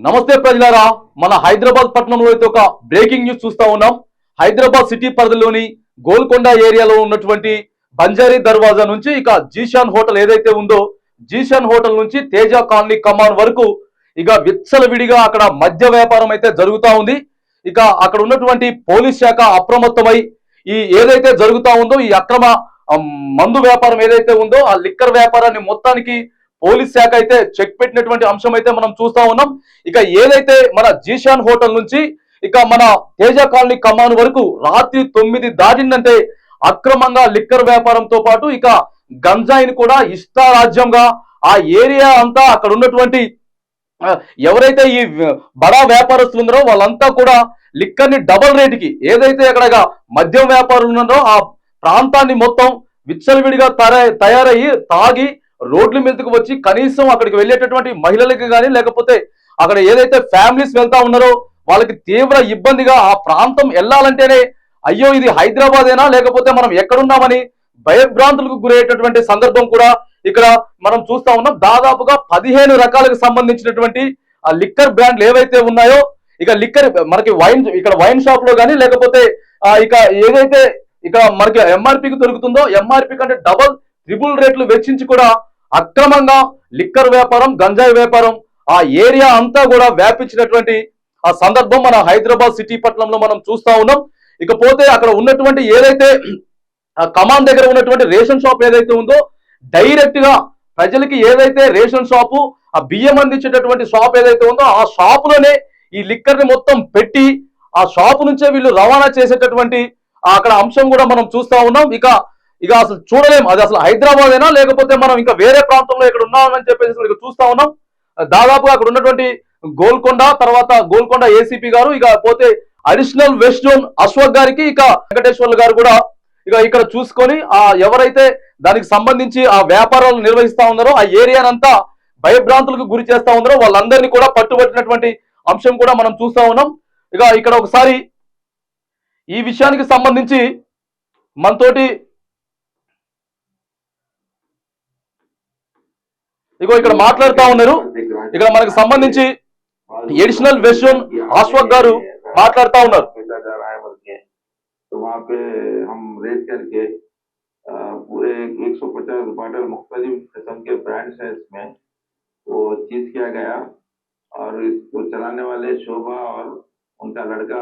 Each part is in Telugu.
నమస్తే ప్రజలారా మన హైదరాబాద్ పట్టణంలో అయితే ఒక బ్రేకింగ్ న్యూస్ చూస్తా ఉన్నాం. హైదరాబాద్ సిటీ పరిధిలోని గోల్కొండ ఏరియాలో ఉన్నటువంటి బంజారీ దర్వాజా నుంచి ఇక జీషాన్ హోటల్ ఏదైతే ఉందో జీషాన్ హోటల్ నుంచి తేజ కాలనీ కమాన్ వరకు ఇక విచ్చలవిడిగా అక్కడ మద్య వ్యాపారం అయితే జరుగుతా ఉంది. ఇక అక్కడ ఉన్నటువంటి పోలీస్ శాఖ అప్రమత్తమై ఈ ఏదైతే జరుగుతా ఉందో ఈ అక్రమ మందు వ్యాపారం ఏదైతే ఉందో ఆ లిక్కర్ వ్యాపారాన్ని మొత్తానికి పోలీస్ శాఖ అయితే చెక్ పెట్టినటువంటి అంశం అయితే మనం చూస్తా ఉన్నాం. ఇక ఏదైతే మన జీషాన్ హోటల్ నుంచి ఇక మన తేజ కాలనీ కమాన్ వరకు రాత్రి తొమ్మిది దాటిందంటే అక్రమంగా లిక్కర్ వ్యాపారంతో పాటు ఇక గంజాయిని కూడా ఇష్టారాజ్యంగా ఆ ఏరియా అంతా అక్కడ ఉన్నటువంటి ఎవరైతే ఈ బడా వ్యాపారస్తులు ఉన్నారో వాళ్ళంతా కూడా లిక్కర్ని డబల్ రేటుకి ఏదైతే అక్కడ మద్యం వ్యాపారులు ఉన్నారో ఆ ప్రాంతాన్ని మొత్తం విచ్చలవిడిగా తయారయ్యి తాగి రోడ్ల మీదకు వచ్చి కనీసం అక్కడికి వెళ్ళేటటువంటి మహిళలకి కానీ లేకపోతే అక్కడ ఏదైతే ఫ్యామిలీస్ వెళ్తా ఉన్నారో వాళ్ళకి తీవ్ర ఇబ్బందిగా ఆ ప్రాంతం వెళ్ళాలంటేనే అయ్యో ఇది హైదరాబాదేనా లేకపోతే మనం ఎక్కడున్నామని భయభ్రాంతులకు గురయ్యేటటువంటి సందర్భం కూడా ఇక్కడ మనం చూస్తా ఉన్నాం. దాదాపుగా పదిహేను రకాలకు సంబంధించినటువంటి ఆ లిక్కర్ బ్రాండ్లు ఏవైతే ఉన్నాయో ఇక లిక్కర్ మనకి వైన్ ఇక్కడ వైన్ షాప్లో కానీ లేకపోతే ఇక ఏదైతే ఇక మనకి ఎంఆర్పికి దొరుకుతుందో ఎంఆర్పి కంటే డబల్ ట్రిపుల్ రేట్లు వెచ్చించి కూడా అక్రమంగా లిక్కర్ వ్యాపారం గంజాయి వ్యాపారం ఆ ఏరియా అంతా కూడా వ్యాపించినటువంటి ఆ సందర్భం మన హైదరాబాద్ సిటీ పట్టణంలో మనం చూస్తా ఉన్నాం. ఇకపోతే అక్కడ ఉన్నటువంటి ఏదైతే ఆ కమాన్ దగ్గర ఉన్నటువంటి రేషన్ షాప్ ఏదైతే ఉందో డైరెక్ట్గా ప్రజలకి ఏదైతే రేషన్ షాపు ఆ బియ్యం అందించేటటువంటి షాప్ ఏదైతే ఉందో ఆ షాప్లోనే ఈ లిక్కర్ని మొత్తం పెట్టి ఆ షాప్ నుంచే వీళ్ళు రవాణా చేసేటటువంటి అక్కడ అంశం కూడా మనం చూస్తా ఉన్నాం. ఇక ఇక అసలు చూడలేం. అది అసలు హైదరాబాద్ అయినా లేకపోతే మనం ఇంకా వేరే ప్రాంతంలో ఇక్కడ ఉన్నామని చెప్పేసి ఇక్కడ చూస్తా ఉన్నాం. దాదాపు అక్కడ ఉన్నటువంటి గోల్కొండ తర్వాత గోల్కొండ ఏసీపీ గారు ఇక పోతే అడిషనల్ వెస్ట్ జోన్ అశ్వక్ గారికి ఇక వెంకటేశ్వర్లు గారు కూడా ఇక ఇక్కడ చూసుకొని ఆ ఎవరైతే దానికి సంబంధించి ఆ వ్యాపారాలు నిర్వహిస్తా ఉన్నారో ఆ ఏరియానంతా భయభ్రాంతులకు గురి చేస్తా ఉన్నారో వాళ్ళందరినీ కూడా పట్టుబట్టినటువంటి అంశం కూడా మనం చూస్తా ఉన్నాం. ఇక ఇక్కడ ఒకసారి ఈ విషయానికి సంబంధించి మనతోటి ఇగో ఇక్కడ మాట్లాడుతా ఉన్నారు ఇక్కడ మనకు సంబంధించి ఎడిషనల్ వెస్ట్ జోన్ అశ్వక్ గారు మాట్లాడుతా ఉన్నారు बेचा जा रहा है बोल के तो वहाँ पे हम रेड करके अ, पूरे 150 बॉटल मुख्तलिफ किस्म के ब्रांड्स हैं इसमें वो चीज किया गया और इसको चलाने वाले शोभा और उनका लड़का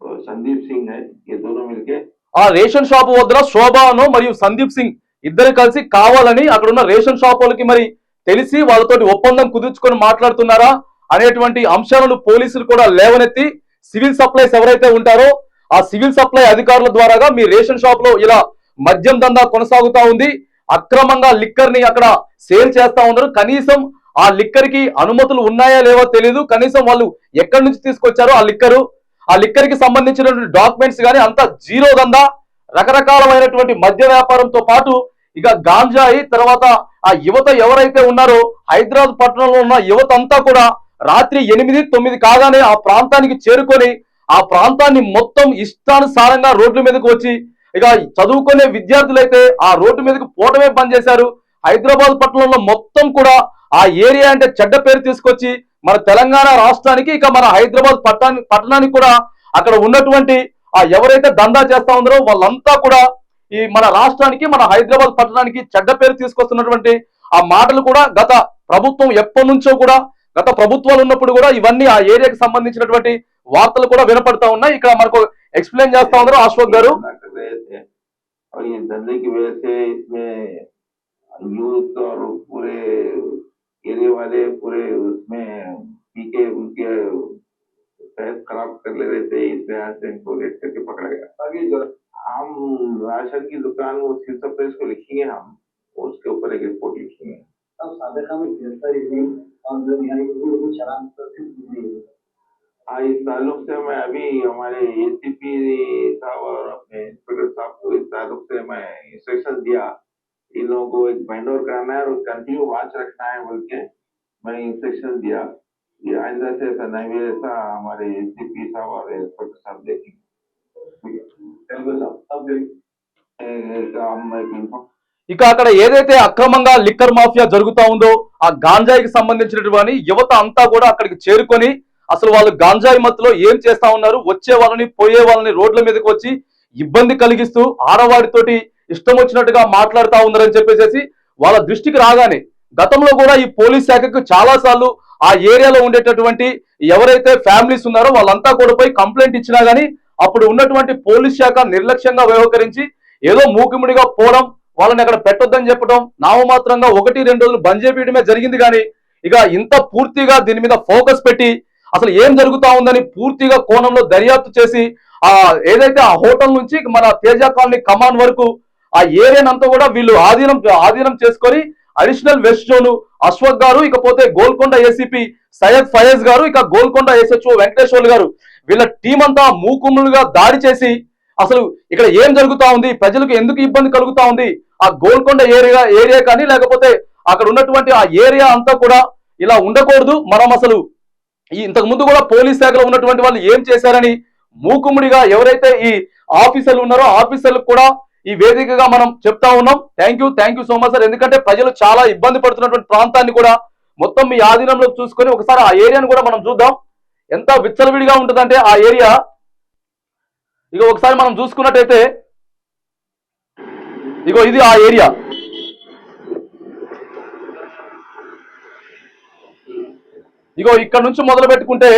अ, संदीप सिंह है ये दोनों मिलके ఆ రేషన్ షాప్ వద్ద శోభాను మరియు సందీప్ సింగ్ ఇద్దరు కలిసి కావాలని అక్కడ ఉన్న రేషన్ షాప్ వాళ్ళకి మరి తెలిసి వాళ్ళతోటి ఒప్పందం కుదుర్చుకొని మాట్లాడుతున్నారా అనేటువంటి అంశాలను పోలీసులు కూడా లేవనెత్తి సివిల్ సప్లైస్ ఎవరైతే ఉంటారో ఆ సివిల్ సప్లై అధికారుల ద్వారాగా మీ రేషన్ షాప్లో ఇలా మద్యం దందా కొనసాగుతా ఉంది. అక్రమంగా లిక్కర్ని అక్కడ సేల్ చేస్తా ఉన్నారు. కనీసం ఆ లిక్కర్కి అనుమతులు ఉన్నాయా లేవో తెలియదు కనీసం వాళ్ళు ఎక్కడి నుంచి తీసుకొచ్చారో ఆ లిక్కరు ఆ లిక్కర్కి సంబంధించినటువంటి డాక్యుమెంట్స్ కానీ అంతా జీరో దందా. రకరకాలమైనటువంటి మద్య వ్యాపారంతో పాటు ఇక గాంజాయి తర్వాత ఆ యువత ఎవరైతే ఉన్నారో హైదరాబాద్ పట్టణంలో ఉన్న యువత అంతా కూడా రాత్రి ఎనిమిది తొమ్మిది కాగానే ఆ ప్రాంతానికి చేరుకొని ఆ ప్రాంతాన్ని మొత్తం ఇష్టానుసారంగా రోడ్ల మీదకు వచ్చి ఇక చదువుకునే విద్యార్థులైతే ఆ రోడ్డు మీదకి పోవటమే బంద్ చేశారు. హైదరాబాద్ పట్టణంలో మొత్తం కూడా ఆ ఏరియా అంటే చెడ్డ పేరు తీసుకొచ్చి మన తెలంగాణ రాష్ట్రానికి ఇక మన హైదరాబాద్ పట్టణానికి పట్టణానికి కూడా అక్కడ ఉన్నటువంటి ఆ ఎవరైతే దందా చేస్తా ఉన్నారో వాళ్ళంతా కూడా ఈ మన రాష్ట్రానికి మన హైదరాబాద్ పట్టణానికి చెడ్డ పేరు తీసుకొస్తున్నటువంటి ఆ మాటలు కూడా గత ప్రభుత్వం ఎప్పటి నుంచో కూడా గత ప్రభుత్వాలు ఉన్నప్పుడు కూడా ఇవన్నీ ఆ ఏరియాకి సంబంధించినటువంటి వార్తలు కూడా వినపడతా ఉన్నాయి ఇక్కడ మనకు ఎక్స్ప్లెయిన్ చేస్తా ఉన్నారు అశోక్ గారు धंधा कर रहे थे और ये धंधे की वजह से इसमें यूथ और पूरे एरिया वाले पूरे उसमें पी के उनके सेहत खराब कर ले रहे थे इस वजह से इनको रेट करके पकड़ा गया आगे जो हम राशन की दुकान वो सिल सप्लाईज को लिखेंगे हम उसके ऊपर एक रिपोर्ट लिखेंगे। अब साधारण में गिरफ्तारी हुई और जो यहाँ चलान नहीं हाँ। इस ताल्लुक से मैं अभी हमारे एसीपी साहब और अपने इंस्पेक्टर साहब को इस ताल्लुक से मैं इंस्ट्रक्शन दिया। इन लोगों को एक बैंड ओवर कराना है और कंटिन्यू वॉच रखना है बोल के मैं इंस्ट्रक्शन दिया। ये आइंदा से ऐसा नहीं ऐसा हमारे एसीपी साहब और इंस्पेक्टर साहब देखेंगे। ఇక అక్కడ ఏదైతే అక్రమంగా లిక్కర్ మాఫియా జరుగుతా ఉందో ఆ గాంజాయికి సంబంధించినటువంటి యువత అంతా కూడా అక్కడికి చేరుకొని అసలు వాళ్ళు గాంజాయి మత్తులో ఏం చేస్తా ఉన్నారు వచ్చే వాళ్ళని పోయే వాళ్ళని రోడ్ల మీదకి వచ్చి ఇబ్బంది కలిగిస్తూ ఆడవాడితోటి ఇష్టం వచ్చినట్టుగా మాట్లాడుతూ ఉన్నారని చెప్పేసి వాళ్ళ దృష్టికి రాగానే గతంలో కూడా ఈ పోలీస్ శాఖకు చాలా సార్లు ఆ ఏరియాలో ఉండేటటువంటి ఎవరైతే ఫ్యామిలీస్ ఉన్నారో వాళ్ళంతా కూడా పోయి కంప్లైంట్ ఇచ్చినా గానీ అప్పుడు ఉన్నటువంటి పోలీస్ శాఖ నిర్లక్ష్యంగా వ్యవహరించి ఏదో మూకిముడిగా పోవడం వాళ్ళని అక్కడ పెట్టొద్దని చెప్పడం నామమాత్రంగా ఒకటి రెండు రోజులు బంద్ చేయడమే జరిగింది కానీ ఇక ఇంత పూర్తిగా దీని మీద ఫోకస్ పెట్టి అసలు ఏం జరుగుతా ఉందని పూర్తిగా కోణంలో దర్యాప్తు చేసి ఆ ఏదైతే ఆ హోటల్ నుంచి మన తేజ కాలనీ కమాన్ వరకు ఆ ఏరియానంతా కూడా వీళ్ళు ఆధీనం ఆధీనం చేసుకొని అడిషనల్ వెస్ట్ జోన్ అశ్వక్ గారు ఇకపోతే గోల్కొండ ఏసీపీ సయ్యద్ ఫయజ్ గారు ఇక గోల్కొండ ఎస్హెచ్ఓ వెంకటేశ్వర్లు గారు వీళ్ళ టీం అంతా మూకుమ్ములుగా దాడి చేసి అసలు ఇక్కడ ఏం జరుగుతా ఉంది? ప్రజలకు ఎందుకు ఇబ్బంది కలుగుతా ఉంది? ఆ గోల్కొండ ఏరియా ఏరియా కానీ లేకపోతే అక్కడ ఉన్నటువంటి ఆ ఏరియా అంతా కూడా ఇలా ఉండకూడదు. మనం అసలు ఈ ఇంతకు ముందు కూడా పోలీస్ శాఖలో ఉన్నటువంటి వాళ్ళు ఏం చేశారని మూకుముడిగా ఎవరైతే ఈ ఆఫీసర్లు ఉన్నారో ఆఫీసర్లకు కూడా ఈ వేదికగా మనం చెప్తా ఉన్నాం. Thank you thank you so much sir ఎందుకంటే ప్రజలు చాలా ఇబ్బంది పడుతున్నటువంటి ప్రాంతాన్ని కూడా మొత్తం మీ ఆధీనంలో చూసుకొని ఒకసారి ఆ ఏరియాను కూడా మనం చూద్దాం. ఎంత విచ్చలవిడిగా ఉంటుందంటే ఆ ఏరియా. ఇక ఒకసారి మనం చూసుకున్నట్టయితే ఇగో ఇది ఆ ఏరియా. ఇగో ఇక్కడ నుంచి మొదలు పెట్టుకుంటే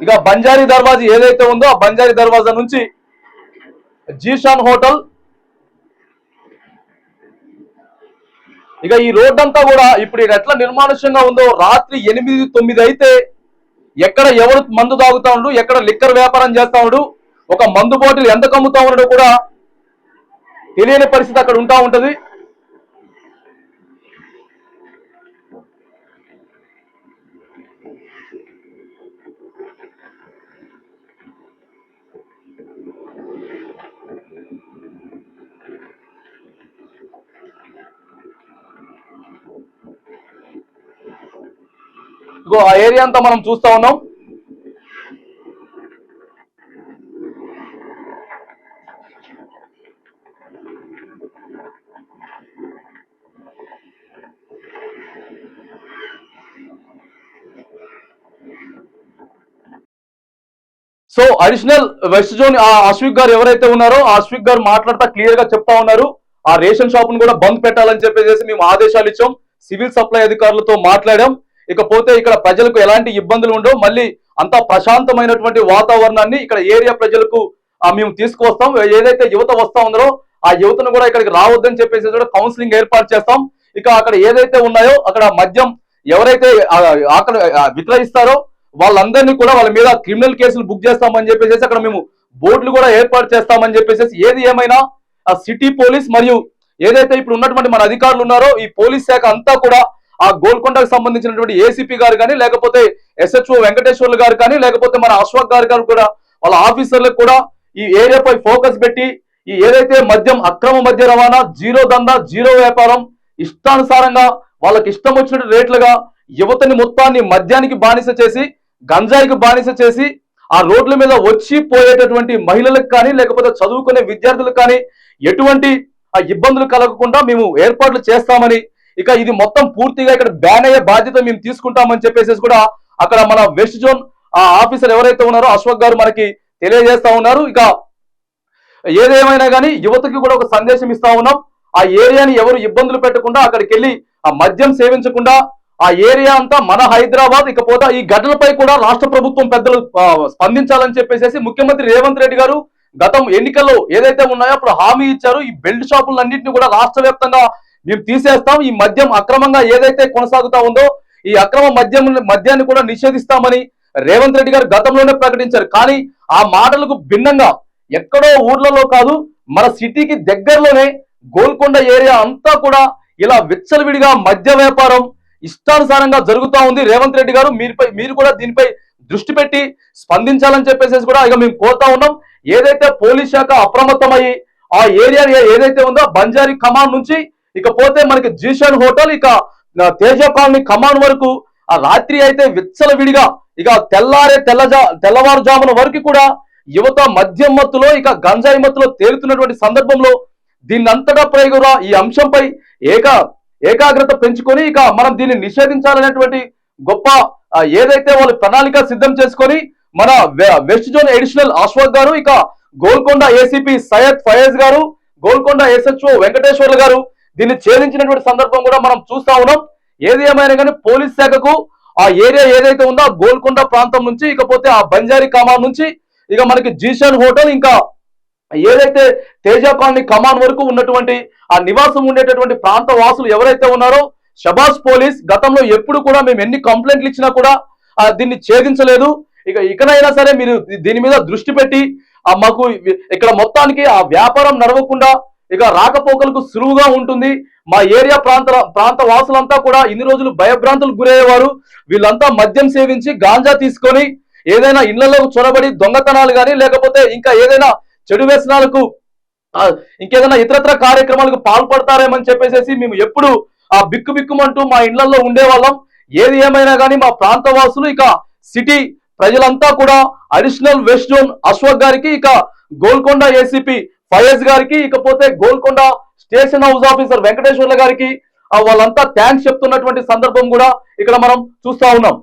ఇక బంజారీ దర్వాజా ఏదైతే ఉందో ఆ బంజారీ దర్వాజా నుంచి జీషాన్ హోటల్ ఇక ఈ రోడ్ అంతా కూడా ఇప్పుడు ఎట్లా నిర్మానుష్యంగా ఉందో రాత్రి ఎనిమిది తొమ్మిది అయితే ఎక్కడ ఎవరు మందు తాగుతా ఉండు ఎక్కడ లిక్కర్ వ్యాపారం చేస్తా ఉండు ఒక మందు బాటిల్ ఎంత కమ్ముతా ఉన్నాడో కూడా తెలియని పరిస్థితి అక్కడ ఉంటా ఉంటది. ఇగో ఆ ఏరియా అంతా మనం చూస్తా ఉన్నాం. సో అడిషనల్ వెస్ట్ జోన్ ఆ అశ్విక్ గారు ఎవరైతే ఉన్నారో ఆ అశ్విక్ గారు మాట్లాడతా క్లియర్గా చెప్తా ఉన్నారు. ఆ రేషన్ షాప్ను కూడా బంద్ పెట్టాలని చెప్పేసి మేము ఆదేశాలు ఇచ్చాం. సివిల్ సప్లై అధికారులతో మాట్లాడాం. ఇకపోతే ఇక్కడ ప్రజలకు ఎలాంటి ఇబ్బందులు ఉండవు. మళ్ళీ అంతా ప్రశాంతమైనటువంటి వాతావరణాన్ని ఇక్కడ ఏరియా ప్రజలకు మేము తీసుకువస్తాం. ఏదైతే యువత వస్తా ఉందో ఆ యువతను కూడా ఇక్కడికి రావద్దని చెప్పేసి కూడా కౌన్సిలింగ్ ఏర్పాటు చేస్తాం. ఇక అక్కడ ఏదైతే ఉన్నాయో అక్కడ మద్యం ఎవరైతే అక్కడ విక్రయిస్తారో వాళ్ళందరినీ కూడా వాళ్ళ మీద క్రిమినల్ కేసులు బుక్ చేస్తామని చెప్పేసి అక్కడ మేము బోర్డులు కూడా ఏర్పాటు చేస్తామని చెప్పేసి ఏది ఏమైనా ఆ సిటీ పోలీస్ మరియు ఏదైతే ఇప్పుడు ఉన్నటువంటి మన అధికారులు ఉన్నారో ఈ పోలీస్ శాఖ అంతా కూడా ఆ గోల్కొండకు సంబంధించినటువంటి ఏసీపీ గారు కానీ లేకపోతే ఎస్హెచ్ఓ వెంకటేశ్వర్లు గారు కానీ లేకపోతే మన అశ్వక్ గారు గారు కూడా వాళ్ళ ఆఫీసర్లకు కూడా ఈ ఏరియాపై ఫోకస్ పెట్టి ఈ ఏదైతే మద్యం అక్రమ మద్య రవాణా జీరో దందా జీరో వ్యాపారం ఇష్టానుసారంగా వాళ్ళకి ఇష్టం వచ్చిన రేట్లుగా యువతని మొత్తాన్ని మద్యానికి బానిస చేసి గంజాయికి బానిస చేసి ఆ రోడ్ల మీద వచ్చి పోయేటటువంటి మహిళలకు కానీ లేకపోతే చదువుకునే విద్యార్థులకు కానీ ఎటువంటి ఆ ఇబ్బందులు కలగకుండా మేము ఏర్పాట్లు చేస్తామని ఇక ఇది మొత్తం పూర్తిగా ఇక్కడ బ్యాన్ అయ్యే బాధ్యత మేము తీసుకుంటామని చెప్పేసి కూడా అక్కడ మన వెస్ట్ జోన్ ఆ ఆఫీసర్ ఎవరైతే ఉన్నారో అశోక్ గారు మనకి తెలియజేస్తా ఉన్నారు. ఇక ఏదేమైనా కానీ యువతకి కూడా ఒక సందేశం ఇస్తా ఉన్నాం. ఆ ఏరియాని ఎవరు ఇబ్బందులు పెట్టకుండా అక్కడికి వెళ్ళి ఆ మద్యం సేవించకుండా ఆ ఏరియా అంతా మన హైదరాబాద్ ఇకపోతే ఈ ఘటనపై కూడా రాష్ట్ర ప్రభుత్వం పెద్దలు స్పందించాలని చెప్పేసి ముఖ్యమంత్రి రేవంత్ రెడ్డి గారు గతం ఎన్నికల్లో ఏదైతే ఉన్నాయో అప్పుడు హామీ ఇచ్చారు. ఈ బెల్ట్ షాపులన్నింటినీ కూడా రాష్ట్ర వ్యాప్తంగా మేము తీసేస్తాం. ఈ మద్యం అక్రమంగా ఏదైతే కొనసాగుతా ఉందో ఈ అక్రమ మద్యం మద్యాన్ని కూడా నిషేధిస్తామని రేవంత్ రెడ్డి గారు గతంలోనే ప్రకటించారు. కానీ ఆ మాటలకు భిన్నంగా ఎక్కడో ఊర్లలో కాదు మన సిటీకి దగ్గరలోనే గోల్కొండ ఏరియా అంతా కూడా ఇలా విచ్చలవిడిగా మద్య వ్యాపారం ఇష్టానుసారంగా జరుగుతా ఉంది. రేవంత్ రెడ్డి గారు మీరుపై మీరు కూడా దీనిపై దృష్టి పెట్టి స్పందించాలని చెప్పేసి కూడా ఇక మేము కోరుతా ఉన్నాం. ఏదైతే పోలీస్ శాఖ అప్రమత్తమయ్యి ఆ ఏరియా ఏదైతే ఉందో బంజారీ కమాండ్ నుంచి ఇకపోతే మనకి జీషన్ హోటల్ ఇక తేజ కాలనీ కమాన్ వరకు ఆ రాత్రి అయితే విచ్చలవిడిగా ఇక తెల్లారే తెల్లజా తెల్లవారుజామున వరకు కూడా యువత మద్యం మత్తులో ఇక గంజాయి మత్తులో తేలుతున్నటువంటి సందర్భంలో దీన్నంతటా పై ఈ అంశంపై ఏక ఏకాగ్రత పెంచుకొని ఇక మనం దీన్ని నిషేధించాలనేటువంటి గొప్ప ఏదైతే వాళ్ళు ప్రణాళిక సిద్ధం చేసుకొని మన వెస్ట్ జోన్ ఎడిషనల్ అశ్వక్ గారు ఇక గోల్కొండ ఏసీపీ సయ్యద్ ఫయజ్ గారు గోల్కొండ ఎస్హెచ్ఓ వెంకటేశ్వర్లు గారు దీన్ని ఛేదించినటువంటి సందర్భం కూడా మనం చూస్తా ఉన్నాం. ఏది ఏమైనా కానీ పోలీస్ శాఖకు ఆ ఏరియా ఏదైతే ఉందో ఆ గోల్కొండ ప్రాంతం నుంచి ఇకపోతే ఆ బంజారీ కమాన్ నుంచి ఇక మనకి జీషన్ హోటల్ ఇంకా ఏదైతే తేజ కాలనీ కమాన్ వరకు ఉన్నటువంటి ఆ నివాసం ఉండేటటువంటి ప్రాంత వాసులు ఎవరైతే ఉన్నారో షబాజ్ పోలీస్ గతంలో ఎప్పుడు కూడా మేము ఎన్ని కంప్లైంట్లు ఇచ్చినా కూడా ఆ, దీన్ని ఛేదించలేదు. ఇక ఇకనైనా సరే మీరు దీని మీద దృష్టి పెట్టి ఆ మాకు ఇక్కడ మొత్తానికి ఆ వ్యాపారం నడవకుండా ఇక రాకపోకలకు సులువుగా ఉంటుంది. మా ఏరియా ప్రాంత ప్రాంత వాసులంతా కూడా ఇన్ని రోజులు భయభ్రాంతులకు గురయ్యేవారు. వీళ్ళంతా మద్యం సేవించి గాంజా తీసుకొని ఏదైనా ఇళ్ళలోకి చొరబడి దొంగతనాలు కానీ లేకపోతే ఇంకా ఏదైనా చెడు వ్యసనాలకు ఇంకేదైనా ఇతరత్ర కార్యక్రమాలకు పాల్పడతారేమని చెప్పేసి మేము ఎప్పుడు ఆ బిక్కు బిక్కుమంటూ మా ఇళ్ళలో ఉండేవాళ్ళం. ఏది ఏమైనా కానీ మా ప్రాంత వాసులు ఇక సిటీ ప్రజలంతా కూడా అడిషనల్ వెస్ట్ జోన్ అశోక్ గారికి ఇక గోల్కొండ ఏసీపీ ఫయజ్ గారికి ఇకపోతే గోల్కొండ స్టేషన్ హౌస్ ఆఫీసర్ వెంకటేశ్వర్ల గారికి ఆ, వాళ్ళంతా థ్యాంక్స్ చెప్తున్నటువంటి సందర్భం కూడా ఇక్కడ మనం చూస్తా ఉన్నాం.